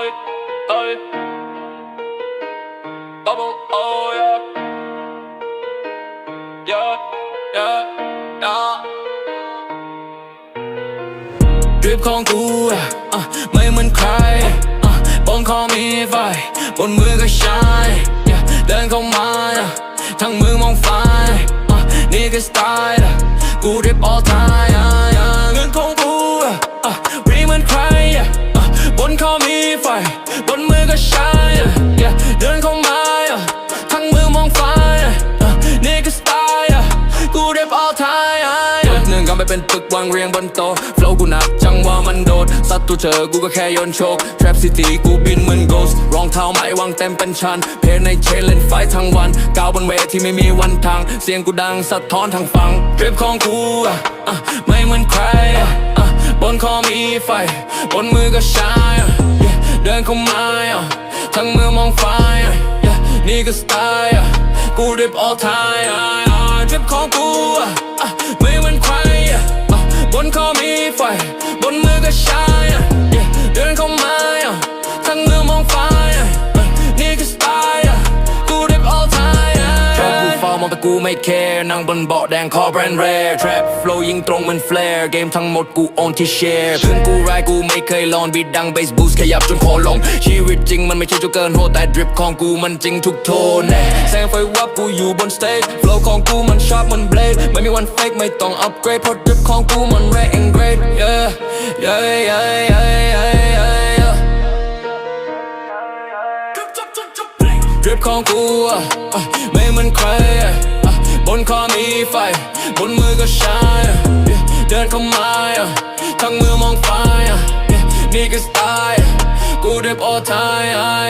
Oi, oi. Double O, yeah. Yeah, yeah, yeah. ดริปของกูอะไม่เหมือนใครอะบนคอมีไฟ บนมือก็ชายเดินเข้ามาทั้งมือมองไฟนี่คือสไตล์กูดริป all time ก็ชายเดินเข้ามาอะทั้งมือมองฟ้านี่คือสไตล์กูดริป all time อะปึกหนึ่งก็ไม่เป็นปึกวางเรียงบนโต๊ะ flow กูหนักจังว่ามันโดดสัตว์ตัวเจอกูก็แค่โยนโชก trap city กูบินเหมือน ghost รองเท้าไม่วางเต็มเป็นชั้น เพลงในเชนเล่นไฟทั้งวันก้าวบนเวทีไม่มีวันทาง เสียงกูดังสะท้อนทางฟังทริปของกูไม่เหมือนใครบนคอมีไฟ บนมือก็ชาย เดินเข้ามาทั้งมือมองฟ้านี่ก็สไตล์กูริบออลไทยทริปของกู กูไม่แคร์นั่งบนเบาะแดงคอแบรนด์แรร์ trap flow ยิงตรงเหมือนแฟลร์เกมทั้งหมดกู own ที่แชร์เพื่อนกูรายกูไม่เคยลองบีดดังเบสบูสขยับจนคอลง ชีวิตจริงมันไม่ใช่จุกเกินโหแต่ดริปของกูมันจริงทุกโทนแน่แสงไฟวับกูอยู่บนสเตจ flow ของกูมันชาร์ปมันเบลดไม่มีวันเฟกไม่ต้องอัปเกรดเพราะดริปของกูมัน rare and great yeah yeah yeah yeah yeah yeah ดริปของกูอะไม่เหมือนใคร บนคอมีไฟ บนมือก็ชายเดินเข้ามาทั้งมือมองไฟนี่คือสไตล์กูดริป all time อะ